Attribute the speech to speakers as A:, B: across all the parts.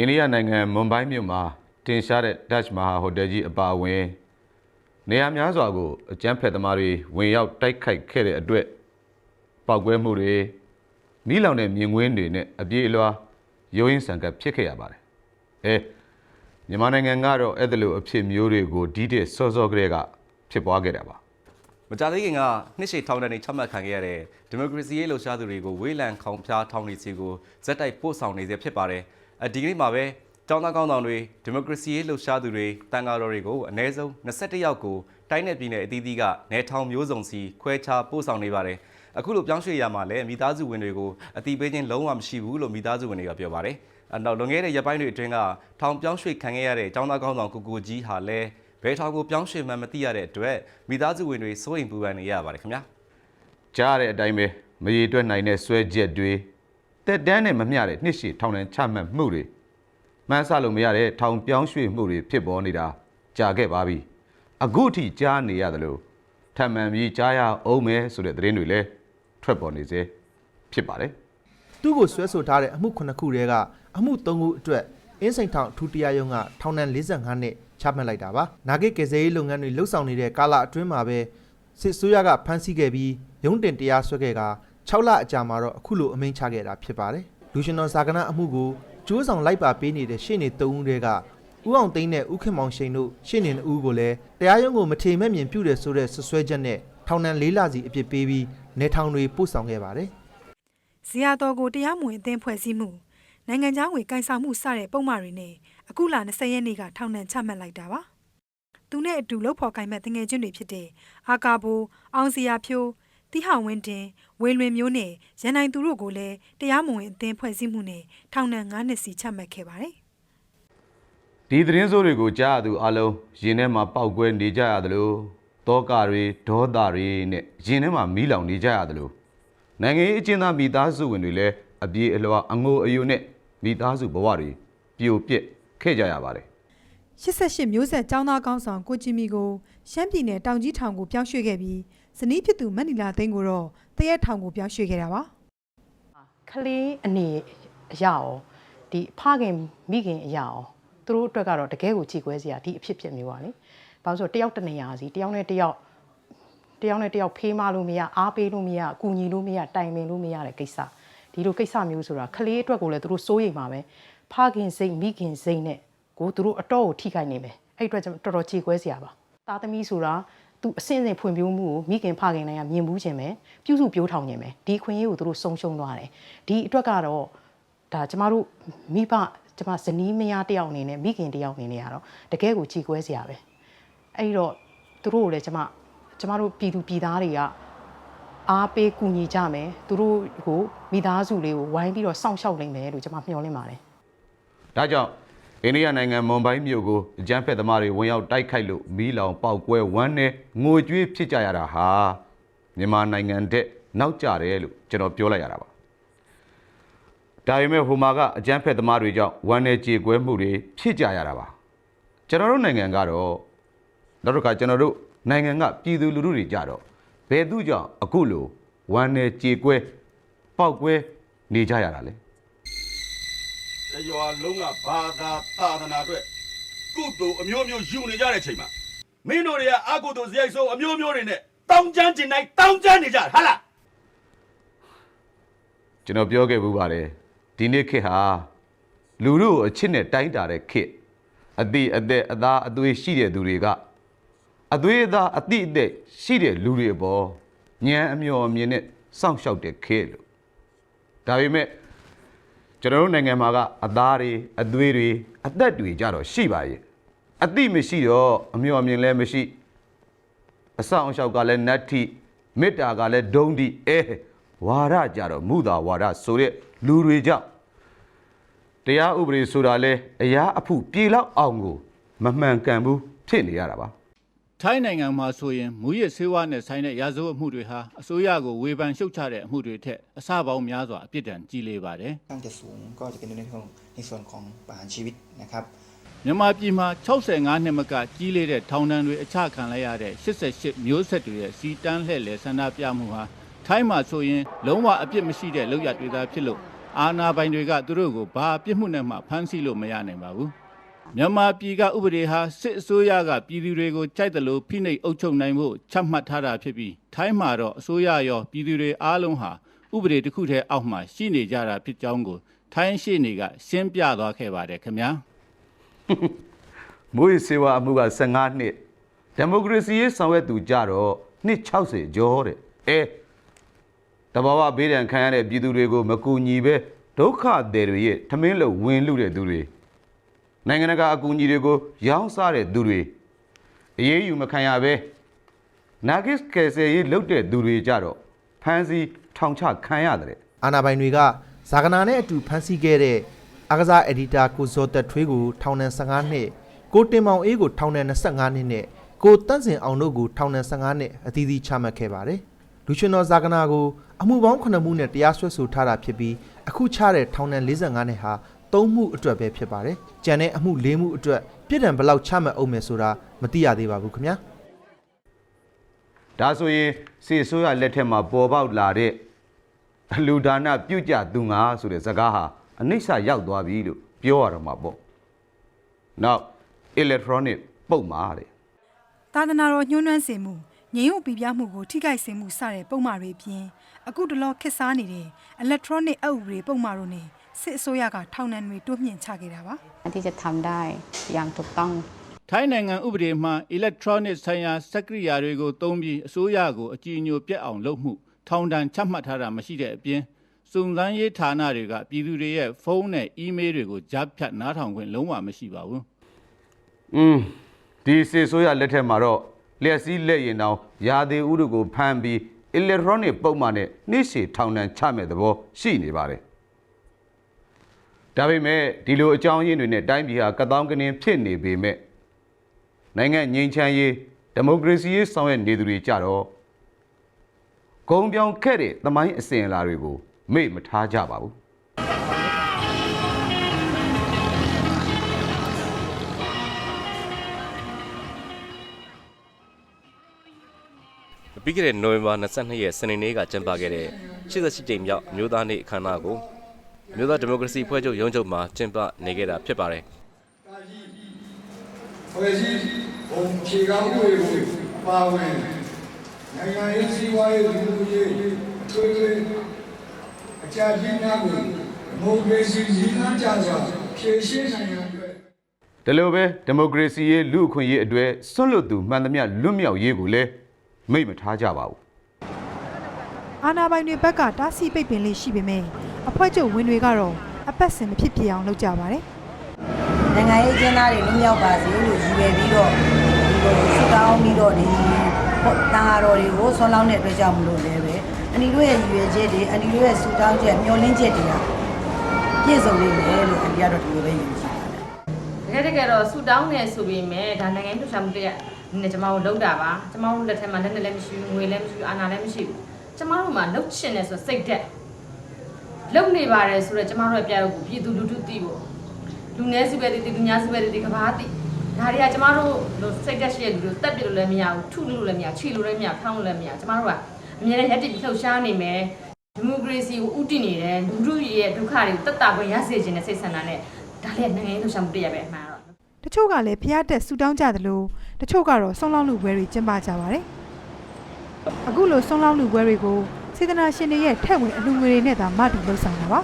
A: အိန္ဒိယနိုင်ငံမွန်ဘိုင်းမြို့မှာတင်ရှားတဲ့ Dutch Maha ဟိုတယ်ကြီးအပါအဝင်နေရာများစွာကိုအကြမ်းဖက်သမားတွေဝင်ရောက်တိုက်ခိုက်ခဲ့တဲ့အတွက်ပောက်ကွဲမှုတွေမိလောင်တဲ့မြင်ကွင်းတွေနဲ့အပြေးအလွှာရိုးရင်းဆန်ကပ်ဖြစ်ခဲ့ရပါတယ်။အဲမြန်မာနိုင်ငံကတော့အဲ့ဒါလိုအဖြစ်မျိုးတွေကိုဒီတဲ့စောစောကလေးကဖြစ်ပွားခဲ့တာပါ။
B: မကြသေးခင်ကနှစ်ရှည်ထောင်ဒဏ်တွေချမှတ်ခံခဲ့ရတဲ့ဒီမိုကရေစီရေးလှုပ်ရှားသူတွေကိုဝေးလံခေါင်ဖျားထောင်နေစီကိုဇက်တိုက်ပို့ဆောင်နေစေဖြစ်ပါတယ်။အ ဒီကနေ့မှာပဲကျောင်းသားကောင်းဆောင်တွေဒီမိုကရေစီရေးလှုပ်ရှားသူတွေတန်ဃာတော်တွေကိုအ ਨੇ ဆုံး21ယောက်ကိုတိုင်းနယ်ပြည်နယ်အသီးသီးကနေထောင်မျိုးစုံစီခွဲခြားပို့ဆောင်နေပါတယ်။အခုလိုပြောင်းရွှေ့ရမှာလဲမိသားစုဝင်တွေကိုအတိပေးခြင်းလုံးဝမရှိဘူးလို့မိသားစုဝင်တွေကပြောပါတယ်။အနောက်လွန်ခဲ့တဲ့ရက်ပိုင်းတွေအတွင်းကထောင်ပြောင်းရွှေ့ခံခဲ့ရတဲ့ကျောင်းသားကောင်းဆောင်ကိုကိုကြီးဟာလဲဘယ်ထောင်ကိုပြောင်းရွှေ့မှန်းမသိရတဲ့အတွက်မိသားစုဝင်တွေစိုးရိမ်ပူပန်နေရပါတယ်ခင်ဗျာ။
A: ကြားရတဲ့အတိုင်းပဲမရေတွက်နိုင်တဲ့ဆွဲချက်တွေ တက်တန်းနဲ့မမျှတဲ့နှစ်ရှည်ထောင်ဒဏ်ချမှတ်မှုတွေမှန်းဆလို့မရတဲ့ထောင်ပြောင်းရွှေ့မှုတွေဖြစ်ပေါ်နေတာကြာခဲ့ပါပြီအခုထိကြားနေရတယ်လို့ထပ်မံပြီးကြားရအောင်မယ်ဆိုတဲ့သတင်းတွေလည်းထွက်ပေါ်နေစေဖြစ်ပါတယ်
C: သူ့ကိုဆွဲဆိုထားတဲ့အမှု9ခုတည်းကအမှု3ခုအတွက်အင်းစိန်ထောင်အထူးတရားရုံးကထောင်ဒဏ်45နှစ်ချမှတ်လိုက်တာပါ။နာဂိတ်ကယ်ဆယ်ရေးလုပ်ငန်းတွေလှုပ်ဆောင်နေတဲ့ကာလအတွင်းမှာပဲစစ်ဆိုးရကဖမ်းဆီးခဲ့ပြီးရုံးတင်တရားစွဲခဲ့က 6လအကြာမှာတော့အခုလိုအမိန့်ချခဲ့တာဖြစ်ပါတယ်။လူရှင်တော်ဇာကနာအမှုကိုကျိုးဆောင်လိုက်ပါပေးနေတဲ့ရှေ့နေ3ဦးတည်းကဦးအောင်သိန်းနဲ့ဦးခင်မောင်ရှိန်တို့ရှေ့နေ2ဦးကိုလည်းတရားရုံးကိုမထေမဲ့မြင်ပြုတယ်ဆိုတဲ့ဆွဆွဲချက်နဲ့ထောင်ဒဏ်၄လစီအပြစ်ပေးပြီးနေထောင်တွေပို့ဆောင်ခဲ့ပါတယ်။
D: ဇီယာတော်ကိုတရားမဝင်အသင်းဖွဲ့စည်းမှုနိုင်ငံခြားငွေကိုင်ဆောင်မှုစတဲ့ပုံမှားတွေနဲ့အခုလ20ရက်နေ့ကထောင်ဒဏ်ချမှတ်လိုက်တာပါ။သူနဲ့အတူလှုပ်ဖော်ကိုင်မဲ့တငယ်ချင်းတွေဖြစ်တဲ့အာကာဘူအောင်စီယာဖြိုး တိဟဝင်းတင်ဝေလွင်မျိုးနဲ့ရန်နိုင်သူတို့ကိုလည်းတရားမဝင်အသင်းဖွဲ့စည်းမှုနဲ့ထောင်ဒဏ်9နှစ်စီချမှတ်ခဲ့ပါတယ်။
A: ဒီသတင်းစိုးတွေကိုကြားရသူအလုံးရင်ထဲမှာပောက်ကွဲနေကြရတယ်လို့တောကတွေဒေါသတွေနဲ့ရင်ထဲမှာမီးလောင်နေကြရတယ်လို့နိုင်ငံရေးအကျဉ်းသားမိသားစုဝင်တွေလည်းအပြေးအလွှာအငိုအယိုနဲ့မိသားစုဘဝတွေပြိုပြက်ခဲ့ကြရပါတယ်
D: 88မျိုးဆက်ចောင်းသားကောင်းဆောင်ကိုကြည်မီကိုရှမ်းပြည်နယ်တောင်ကြီးထောင်ကိုပြောင်းရွှေ့ခဲ့ပြီး ဇနီးဖြစ်သူမက်နီလာသိန်းကိုတော့တရက်ထောင်ကိုပြောင်းရွှေ့ခဲ့တာပါ
E: ကလေးအနေအရာရောဒီဖခင်မိခင်အရာရောသူတို့အတွက်ကတော့တကယ်ကိုကြည်ကွဲစရာဒီအဖြစ်ဖြစ်မျိုးပါလေ။ဘာလို့ဆိုတော့တယောက်တစ်နေရာစီတယောက်နဲ့တယောက်တယောက်နဲ့တယောက်ဖေးမလို့မရအားပေးလို့မရကူညီလို့မရတိုင်ပင်လို့မရတဲ့ကိစ္စဒီလိုကိစ္စမျိုးဆိုတာကလေးအတွက်ကိုလည်းသူတို့စိုးရိမ်ပါပဲဖခင်စိတ်မိခင်စိတ်နဲ့ကိုသူတို့အတော့ကိုထိခိုက်နေမယ်အဲ့အတွက်ကျွန်တော်တော်တော်ကြည်ကွဲစရာပါသားသမီးဆိုတာ သူအစင်းစင်ဖွံ့ဖြိုးမှုကိုမိခင်ဖခင်နိုင်ကမြင်မှုခြင်းပဲပြုစုပြောထောင်ခြင်းပဲဒီခွင့်ရေးကိုသူတို့ဆုံးရှုံးသွားတယ်ဒီအတွက်ကတော့ဒါကျမတို့မိဘကျမဇနီးမယားတယောက်အနေနဲ့မိခင်တယောက်အနေနဲ့ကတော့တကယ်ကိုကြည်ကွဲစရာပဲအဲ့ဒီတော့သူတို့ကိုလည်းကျမကျမတို့ပြည်သူပြည်သားတွေကအားပေးကူညီကြမယ်သူတို့ကိုမိသားစုလေးကိုဝိုင်းပြီးတော့စောင့်ရှောက်နိုင်မယ်လို့ကျမမျှော်လင့်ပါတယ်
A: ဒါကြောင့် အိန္ဒိယနိုင်ငံမွန်ဘိုင်းမြို့ကိုအကြမ်းဖက်သမားတွေဝင်ရောက်တိုက်ခိုက်လို့မီးလောင်ပေါက်ကွဲဝမ်းနဲ့ငိုကြွေးဖြစ်ကြရတာဟာမြန်မာနိုင်ငံတဲ့နောက်ကျတယ်လို့ကျွန်တော်ပြောလိုက်ရတာပါဒါပေမဲ့ဟိုမှာကအကြမ်းဖက်သမားတွေကြောင့်ဝမ်းနဲ့ကြေကွဲမှုတွေဖြစ်ကြရတာပါကျွန်တော်တို့နိုင်ငံကတော့နောက်တစ်ခါကျွန်တော်တို့နိုင်ငံကပြည်သူလူထုတွေကြတော့ဘယ်သူကြောင့်အခုလိုဝမ်းနဲ့ကြေကွဲပေါက်ကွဲနေကြရတာလဲ
F: တ ရွာလုံးကဘာသာသာသနာအတွက်ကုသိုလ်အမျိုးမျိုးယူနေကြတဲ့ချိန်မှာမင်းတို့တွေကအကုသိုလ်ဇယိုက်ဆိုးအမျိုးမျိုးတွေနဲ့တောင်းကျမ်းကျင်တိုင်းတောင်းကျမ်းနေကြတာဟာလား
A: ကျွန်တော်ပြောခဲ့ဘူးပါတယ်ဒီနေ့ခေတ်ဟာလူတို့ကိုအချစ်နဲ့တိုင်းတာတဲ့ခေတ်အတိအသက်အသားအသွေးရှိတဲ့သူတွေကအသွေးအသားအတိအသက်ရှိတဲ့လူတွေအပေါ်ညံအမျော်အမြင်နဲ့စောင့်ရှောက်တဲ့ခေတ်လို့ဒါပေမဲ့ ကျွန်တော်တို့နိုင်ငံမှာကအသားတွေအသွေးတွေအသက်တွေကြတော့ရှိပါရဲ့အတိမရှိတော့အမျော်အမြင်လည်းမရှိအဆောင်အရှောက်ကလည်းနတ်ထိမေတ္တာကလည်းဒုံတိအဲဝါရကြတော့မူတာဝါဒဆိုတဲ့လူတွေကြောင့်တရားဥပဒေဆိုတာလဲအရာအဖုပြေလောက်အောင်ကိုမမှန်ကန်ဘူးဖြစ်နေရတာပါ
G: ထိုင်းနိုင်ငံမှာဆိုရင်မူရစ်ဆေးဝါးနဲ့ဆိုင်တဲ့ရာဇဝတ်မှုတွေဟာအစိုးရကိုဝေဖန်ရှုတ်ချတဲ့အမှုတွေထက်အဆပေါင်းများစွာအပြစ်ဒဏ်ကြီးလေးပါတယ်
H: ค่อนข้างจะสูงก็จะเป็นในเรื่องในส่วนของประหารชีวิตนะครับ
G: ။မြန်မာပြည်မှာ65နှစ်မကကြီးလေးတဲ့ထောင်ဒဏ်တွေအချခံလိုက်ရတဲ့88မျိုးဆက်တွေရဲ့စီတန်းလှည့်လည်ဆန္ဒပြမှုဟာထိုင်းမှာဆိုရင်လုံးဝအပြစ်မရှိတဲ့လောက်ရတွေသားဖြစ်လို့ အာဏာပိုင်တွေကသူတို့ကိုဘာပြစ်မှုနဲ့မှဖမ်းဆီးလို့မရနိုင်ပါဘူး မြန်မာပြည်ကဥပဒေဟာစစ်အစိုးရကပြည်သူတွေကိုကြိုက်တယ်လို့ဖိနှိပ်အုပ်ချုပ်နိုင်ဖို့ချမှတ်ထားတာဖြစ်ပြီးထိုင်းမှာတော့အစိုးရရောပြည်သူတွေအားလုံးဟာဥပဒေတစ်ခုတည်းအောက်မှာရှိနေကြတာဖြစ်ကြောင်းကိုထိုင်းရှိနေကရှင်းပြသွားခဲ့ပါတယ်ခင်ဗျာ
A: မွေးစေဝါအမှုက15နှစ်ဒီမိုကရေစီရေးဆောင်ရွက်သူကြတော့နှစ်60ကျော်တဲ့အဲတဘာဝဘေးဒဏ်ခံရတဲ့ပြည်သူတွေကိုမကူညီပဲဒုက္ခသည်တွေရဲ့ထမင်းလုံဝင်လူတဲ့သူတွေ နိုင်ငံတကာအကူအညီတွေကိုရောင်းစားတဲ့သူတွေအရေးယူမခံရပဲနာဂစ်ကယ်ဆယ်ရေးလုပ်တဲ့သူတွေကြတော့ဖမ်းဆီးထောင်ချခံရတယ်
C: အာနာပိုင်တွေကဇာကနာနဲ့အတူဖမ်းဆီးခဲ့တဲ့အာကစားအက်ဒီတာကိုဇော်သက်ထွေးကိုထောင်ဒဏ်15နှစ်ကိုတင်မောင်အေးကိုထောင်ဒဏ်25နှစ်နဲ့ကိုတန့်စင်အောင်တို့ကိုထောင်ဒဏ်15နှစ်အသီးသီးချမှတ်ခဲ့ပါတယ်လူရှင်တော်ဇာကနာကိုအမှုပေါင်း9မှုနဲ့တရားစွဲဆိုထားတာဖြစ်ပြီးအခုချတဲ့ထောင်ဒဏ်45နှစ်ဟာ 3မှုအတွက်ပဲဖြစ်ပါတယ်ကြံတဲ့အမှု4မှုအတွက်ပြည်ဒဏ်ဘယ်လောက်ချမှတ်အောင်မယ်ဆိုတာမသိရသေးပါဘူးခင်ဗျာ
A: ဒါဆိုရင်စေဆိုးရလက်ထက်မှာပေါ်ပေါက်လာတဲ့အလူဒါနပြုတ်ကြသူငါဆိုတဲ့စကားဟာအနိစ္စရောက်သွားပြီလို့ပြောရတော့မှာပေါ့။ Now electronic ပုံမှာတဲ့
D: သာသနာတော်ညှိုးနှွမ်းစေမှုငြိမ်းဝပြပြမှုကိုထိခိုက်စေမှုစတဲ့ပုံမှားတွေအပြင်အခုတလောခစ်စားနေတဲ့ electronic အုပ်တွေပုံမှားတို့နဲ့ စစ်အစိုးရကထောင်ဒဏ်တွေတိုးမြင့်ချခဲ့တာပါ
I: ที่จะทำได้อย่างถูกต้อง
G: ထိုင်းနိုင်ငံဥပဒေမှာ electronic ဆိုင်ရာစက်ကရိယာတွေကိုသုံးပြီးအစိုးရကိုအကြည်ညိုပြတ်အောင်လုပ်မှုထောင်ဒဏ်ချမှတ်ထားတာမရှိတဲ့အပြင်စုံစမ်းရေးဌာနတွေကပြည်သူတွေရဲ့ဖုန်းနဲ့အီးမေးလ်တွေကိုကြားဖြတ်နားထောင်ခွင့်လုံးဝမရှိပါဘူး
A: ။อืมဒီစေဆိုးရလက်ထက်မှာတော့လျက်စီးလက်ရင်တောင်ရာသီဥတုကိုဖမ်းပြီး electronic ပုံမှာနဲ့နှိရှေထောင်ဒဏ်ချမဲ့သဘောရှိနေပါတယ်။ ဒါပေမဲ့ဒီလိုအကြောင်းရင်းတွေနဲ့တိုင်းပြည်ဟာကတောင်းကနင်းဖြစ်နေပေမဲ့နိုင်ငံငြိမ်းချမ်းရေးဒီမိုကရေစီရေးဆောင်ရွက်နေသူတွေကြတော့ဂုံပြောင်ခဲ့တဲ့သမိုင်းအစဉ်အလာတွေကိုမေ့မထားကြပါဘူး
B: ပြီးခဲ့တဲ့နိုဝင်ဘာ22ရက်စနေနေ့ကကျင်းပခဲ့တဲ့88ကြိမ်မြောက်မြို့သားနေ့အခမ်းအနားကို မြို့သားဒီမိုကရေစီဖွဲ့ချုပ်ရုံးချုပ်မှာကျင်းပနေခဲ့တာဖြစ်ပါတယ်
J: ဖွဲ့စည်းပုံခြေကောင်းတွေကိုပါဝင်နိုင်ငံရေးစီးပွားရေးလူမှုရေးအထွေထွေအကြကြီးများကိုဒီမိုကရေစီရည်နှမ်းကြစွာဖြည့်ရှင်းနိုင်ရန်အတွက်
A: ဒီလိုပဲဒီမိုကရေစီရေးလူ့အခွင့်အရေးအတွေ့ဆွတ်လွတ်သူမှန်သမျှလွတ်မြောက်ရေးကိုလည်းမိတ်မထားကြပါဘူး
D: အာဏာပိုင်တွေဘက်ကတားဆီးပိတ်ပင်လေးရှိပေမဲ့အဖွဲ့ချုပ်ဝင်တွေကတော့အပတ်စဉ်မဖြစ်ပြအောင်လုပ်ကြပါတယ်
K: နိုင်ငံရေးအကျဉ်းသားတွေလွတ်မြောက်ပါစေလို့ရည်ရွယ်ပြီးတော့ဒီလိုဆုတောင်းပြီးတော့ဒီတန်ဃာတော်တွေကိုဆွမ်းလောင်းတဲ့အတွက်ကြောင့်မလို့လည်းပဲအန်ဒီတို့ရဲ့ရည်ရွယ်ချက်တွေအန်ဒီတို့ရဲ့ဆုတောင်းချက်မျှော်လင့်ချက်တွေကပြည့်စုံနေတယ်လို့အန်ဒီကတော့ဒီလိုပဲယုံကြည်ပါတယ်
L: တကယ်တကယ်တော့ဆူတောင်းနေဆိုပေမဲ့ဒါနိုင်ငံရေးလှုပ်ရှားမှုတရက်နဲ့ကျွန်မတို့လုပ်တာပါကျွန်မတို့လက်ထက်မှာလက်နဲ့လည်းမရှိဘူးငွေလည်းမရှိဘူးအာဏာလည်းမရှိဘူး ကျွန်မတို့မှာလှုပ်ချင်တယ်ဆိုစိတ်သက်လှုပ်နေပါတယ်ဆိုတော့ကျွန်မတို့ရဲ့ပြရုပ်ကိုပြည်သူလူထုသိဖို့လူနည်းစုပဲတည်တည်လူများစုပဲတည်တည်ကဘာသိဒါတွေကကျွန်မတို့လို့စိတ်သက်ရှိတဲ့လူတွေတက်ပြလို့လည်းမရဘူးထုလို့လည်းမရခြေလို့လည်းမရထောင်းလို့လည်းမရကျွန်မတို့ကအမြဲတမ်းရက်တည်ပြီးလှုပ်ရှားနေမယ်ဒီမိုကရေစီကိုဥတည်နေတယ်လူထုရဲ့ဒုက္ခတွေကိုတက်တာခွင့်ရစေခြင်းနဲ့စိတ်ဆန္ဒနဲ့ဒါလည်းနိုင်ငံရေးလှုပ်ရှားမှုတရက်ပဲအမှန်တော့
D: တချို့ကလည်းဖျားတက်ဆူတောင်းကြသလိုတချို့ကတော့ဆွန်းလောင်းလူပွဲတွေကျင်းပကြပါတယ် အခုလိုဆွန်းလောင်းလူပွဲတွေကိုစေတနာရှင်တွေရဲ့ထက်ဝင်အလူငွေတွေနဲ့သာမတူလှုပ်ဆောင်တာပါ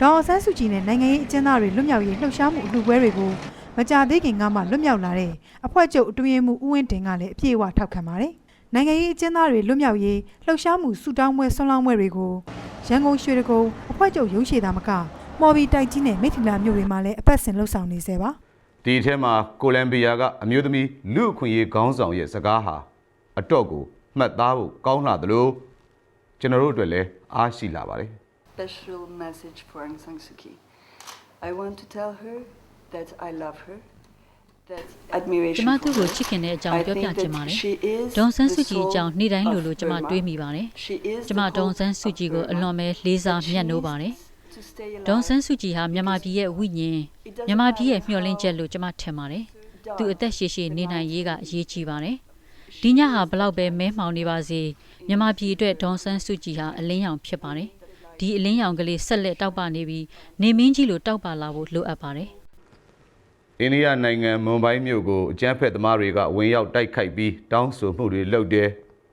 D: ဒေါအောင်ဆန်းစုကြည်နဲ့နိုင်ငံရေးအကျဉ်းသားတွေလွတ်မြောက်ရေးလှုပ်ရှားမှုအလူပွဲတွေကိုမကြသေးခင်ကမှလွတ်မြောက်လာတဲ့အဖွဲ့ချုပ်အတွင်းရေးမှူးဦးဝင်းတင်ကလည်းအပြည့်အဝထောက်ခံပါတယ်နိုင်ငံရေးအကျဉ်းသားတွေလွတ်မြောက်ရေးလှုပ်ရှားမှုဆူတောင်းပွဲဆွန်းလောင်းပွဲတွေကိုရန်ကုန်ရွှေတကုံအဖွဲ့ချုပ်ရုံးရှိတာမကမော်ဘီတိုက်ကြီးနဲ့မိထီလာမြို့တွေမှာလည်းအပတ်စဉ်လှုပ်ဆောင်နေစေပါ
A: ဒီအထက်မှာကိုလံဘီယာကအမျိုးသမီးလူ့အခွင့်အရေးခေါင်းဆောင်ရဲ့စကားဟာအတော့ကိုမှတ်သားဖို့ကောင်းလာသလိုကျွန်တော်တို့အတွက်လည်းအားရှိလာပါတယ်
M: special message for Aung San Suu Kyi. I want to tell her that I love her. That
N: ကျ
M: admiration
N: မ
M: for
N: သူ့ကို
M: her.
N: ချစ်ခင်တဲ့အကြောင်း
M: I
N: ပြောပြ
M: think
N: ချင်ပါ
M: that
N: တယ်
M: she is
N: ဒေါန်ဆန်းစု
M: the
N: ကြည်အကြောင်း
M: soul
N: နေ့တိုင်းလို
M: of
N: လိုကျမ
M: Burma.
N: တွေးမိပါတယ်
M: She is
N: ကျမ
M: the
N: ဒေါန်ဆန်း
M: hope
N: စုကြည်ကို
M: of
N: အလွန်
M: Burma.
N: ပဲလေးစား
M: That she
N: မြတ်နိုးပါတယ်
M: needs to stay
N: ဒေါန်
M: alive.
N: ဆန်းစုကြည်ဟာမြန်မာပြည်ရဲ့ဝိညာဉ်မြန်မာပြည်ရဲ့မျှော်လင့်ချက်လို့ကျမထင်ပါတယ်သူအသက်ရှည်ရှည်နေနိုင်ရေးကအရေးကြီးပါတယ်ဒီညဟာဘလောက်ပဲမဲမှောင်နေပါစေမြန်မာပြည်အတွက်ဒေါန်ဆန်းစုကြည်ဟာအလင်းရောင်ဖြစ်ပါတယ်ဒီအလင်းရောင်ကလေးဆက်လက်တောက်ပနေပြီးနေမင်းကြီးလိုတောက်ပလာဖို့လိုအပ်ပါတယ်
A: အိန္ဒိယနိုင်ငံမွန်ဘိုင်းမြို့ကိုအကြမ်းဖက်သမားတွေကဝင်ရောက်တိုက်ခိုက်ပြီးတောင်းဆိုမှုတွေလုပ်တယ်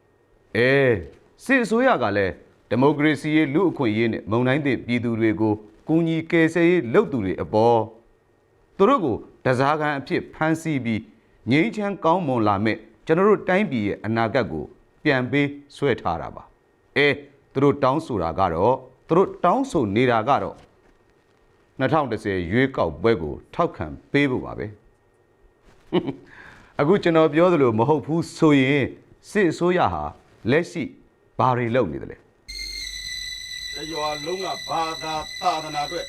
A: ။အဲစစ်အစိုးရကလည်း ဒီမိုကရေစီရေးလူအခွင့်အရေးနဲ့မုံတိုင်းသည့်ပြည်သူတွေကိုကူညီကယ်ဆယ်ရေးလုပ်သူတွေအပေါ်သူတို့ကိုတစားကန်အဖြစ်ဖမ်းဆီးပြီးငြိမ်းချမ်းကောင်းမွန်လာမဲ့ကျွန်တော်တို့တိုင်းပြည်ရဲ့အနာဂတ်ကိုပြန်ပေးဆွဲထားတာပါ။အဲသူတို့တောင်းဆိုတာကတော့သူတို့တောင်းဆိုနေတာကတော့2010ရွေးကောက်ပွဲကို ထောက်ခံပေးဖို့ပါပဲအခုကျွန်တော်ပြောသလိုမဟုတ်ဘူးဆိုရင်စစ်အစိုးရဟာလက်ရှိဘာတွေလုပ်နေသလဲ
F: တရွာလုံးကဘာသာသာသနာအတွက်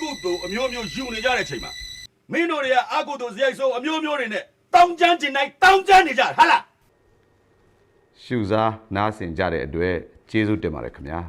F: ကုသိုလ်အမျိုးမျိုးယူနေကြတဲ့ချိန်မှာမင်းတို့တွေကအကုသိုလ်ဇယိုက်ဆိုးအမျိုးမျိုးတွေနဲ့တောင်းကျမ်းကျင်တိုင်းတောင်းကျမ်းနေကြတာဟာလား
A: ရှုစားနားဆင်ကြတဲ့အတွက်ကျေးဇူးတင်ပါတယ်ခင်ဗျာ